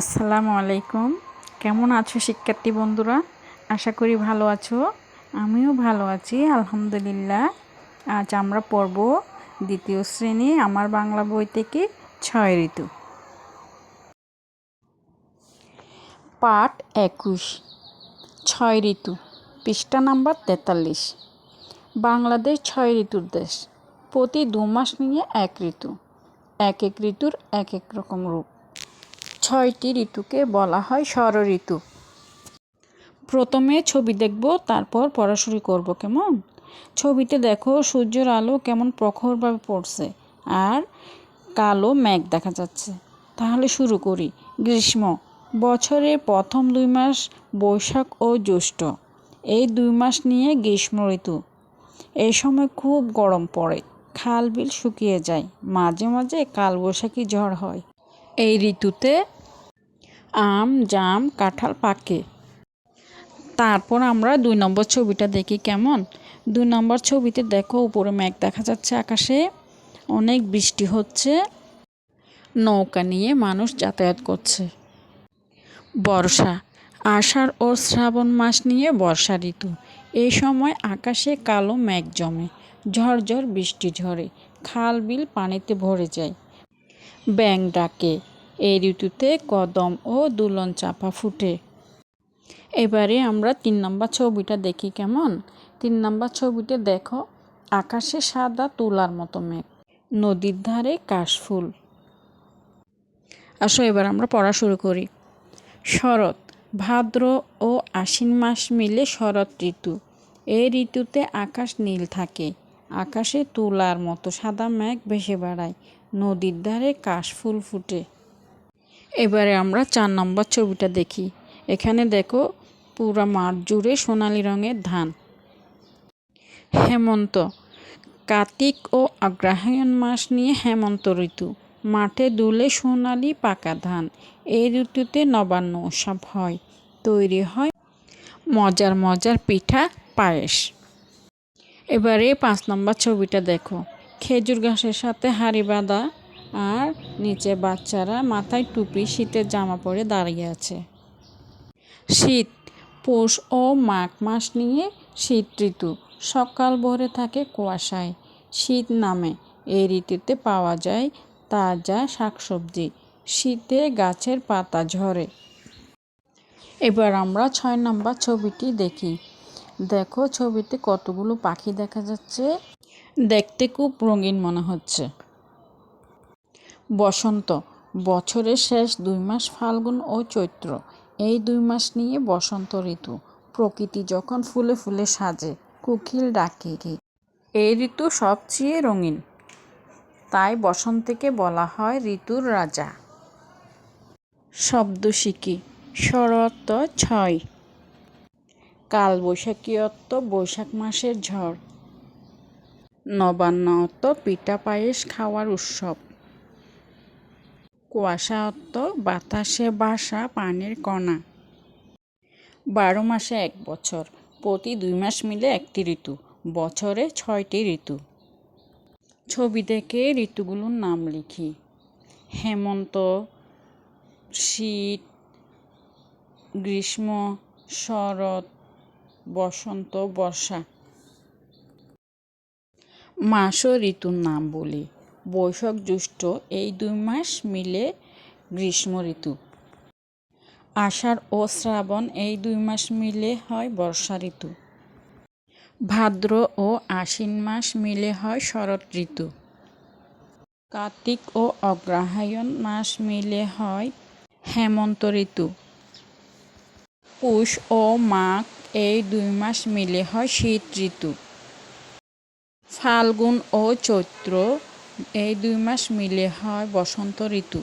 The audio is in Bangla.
আসসালামু আলাইকুম। কেমন আছো শিক্ষার্থী বন্ধুরা? আশা করি ভালো আছো। আমিও ভালো আছি, আলহামদুলিল্লাহ। আজ আমরা পড়ব দ্বিতীয় শ্রেণি, আমার বাংলা বই থেকে ছয় ঋতু। পাঠ একুশ, ছয় ঋতু, পৃষ্ঠা নাম্বার তেতাল্লিশ। বাংলাদেশ ছয় ঋতুর দেশ, প্রতি দু মাস নিয়ে এক ঋতু। এক এক ঋতুর এক এক রকম রূপ। ছয়টি ঋতুকে বলা হয় ষড় ঋতু প্রথমে ছবি দেখব, তারপর পড়াশুরি করব কেমন? ছবিতে দেখো সূর্যের আলো কেমন প্রখরভাবে পড়ছে আর কালো মেঘ দেখা যাচ্ছে। তাহলে শুরু করি। গ্রীষ্ম বছরের প্রথম দুই মাস বৈশাখ ও জ্যৈষ্ঠ। এই দুই মাস নিয়ে গ্রীষ্ম ঋতু। এই সময় খুব গরম পড়ে, খাল বিল শুকিয়ে যায়, মাঝে মাঝে কালবৈশাখী ঝড় হয়। এই ঋতুতে আম, জাম, কাঁঠাল পাকে। তারপর আমরা দুই নম্বর ছবিটা দেখি কেমন। দুই নম্বর ছবিতে দেখো, উপরে মেঘ দেখা যাচ্ছে আকাশে, অনেক বৃষ্টি হচ্ছে, নৌকা নিয়ে মানুষ যাতায়াত করছে। বর্ষা, আষাঢ় ও শ্রাবণ মাস নিয়ে বর্ষা ঋতু। এই সময় আকাশে কালো মেঘ জমে, ঝরঝর বৃষ্টি ঝরে, খাল বিল পানিতে ভরে যায়। ব্যাং ডাকে। এই ঋতুতে কদম ও দুলন চাপা ফুটে। এবারে আমরা তিন নম্বর ছবিটা দেখি কেমন? তিন নম্বর ছবিতে দেখো, আকাশে সাদা তুলার মতো মেঘ, নদীর ধারে কাশফুল আসো, এবার আমরা পড়া শুরু করি। শরৎ, ভাদ্র ও আশ্বিন মাস মিলে শরৎ ঋতু। এই ঋতুতে আকাশ নীল থাকে। আকাশে তুলার মতো সাদা মেঘ ভেসে বেড়ায়। নদীর ধারে কাশফুল ফুটে। এবারে আমরা চার নম্বর ছবিটা দেখি। এখানে দেখো পুরা মাঠ জুড়ে সোনালি রঙের ধান। হেমন্ত, কার্তিক ও আগ্রাহায়ণ মাস নিয়ে হেমন্ত ঋতু। মাঠে দুলে সোনালি পাকা ধান। এই ঋতুতে নবান্ন উৎসব হয়, তৈরি হয় মজার মজার পিঠা পায়েস। এবারে পাঁচ নম্বর ছবিটা দেখো। খেজুর গাছের সাথে হাড়ি বাঁধা আর নিচে বাচ্চারা মাথায় টুপি, শীতের জামা পরে দাঁড়িয়ে আছে। শীত, পৌষ ও মাঘ মাস নিয়ে শীত ঋতু। সকাল ভরে থাকে কুয়াশায়। শীত নামে এই ঋতুতে পাওয়া যায় তাজা শাকসবজি। শীতে গাছের পাতা ঝরে। এবার আমরা ছয় নম্বর ছবিটি দেখি। দেখো ছবিতে কতগুলো পাখি দেখা যাচ্ছে। দেখতে খুব রঙিন মনে হচ্ছে। বসন্ত, বছরের শেষ দুই মাস ফাল্গুন ও চৈত্র। এই দুই মাস নিয়ে বসন্ত ঋতু। প্রকৃতি যখন ফুলে ফুলে সাজে, কুকিল ডাকে এই ঋতু সবচেয়ে রঙিন। তাই বসন্তকে বলা হয় ঋতুর রাজা। শব্দ শিখি শরৎ ছয়। কালবৈশাখী অত্ত বৈশাখ মাসের ঝড়। নবান্ন অত্ত পিঠা পায়েস খাওয়ার উৎসব। কুয়াশা অত্ত বাতাসে বাসা পানির কণা। বারো মাসে এক বছর, প্রতি দুই মাস মিলে একটি ঋতু, বছরে ছয়টি ঋতু। ছবি দেখে ঋতুগুলোর নাম লিখি। হেমন্ত, শীত, গ্রীষ্ম, শরৎ, বসন্ত, বর্ষা। মাস ও ঋতুর নাম বলি। বৈশাখ জ্যৈষ্ঠ এই দুই মাস মিলে গ্রীষ্ম ঋতু। আষাঢ় ও শ্রাবণ এই দুই মাস মিলে হয় বর্ষা ঋতু। ভাদ্র ও আশ্বিন মাস মিলে হয় শরৎ ঋতু। কার্তিক ও অগ্রহায়ণ মাস মিলে হয় হেমন্ত ঋতু। পুষ ও মাঘ এই দুই মাস মিলে হয় শীত ঋতু। ফাল্গুন ও চৈত্র এই দুই মাস মিলে হয় বসন্ত ঋতু।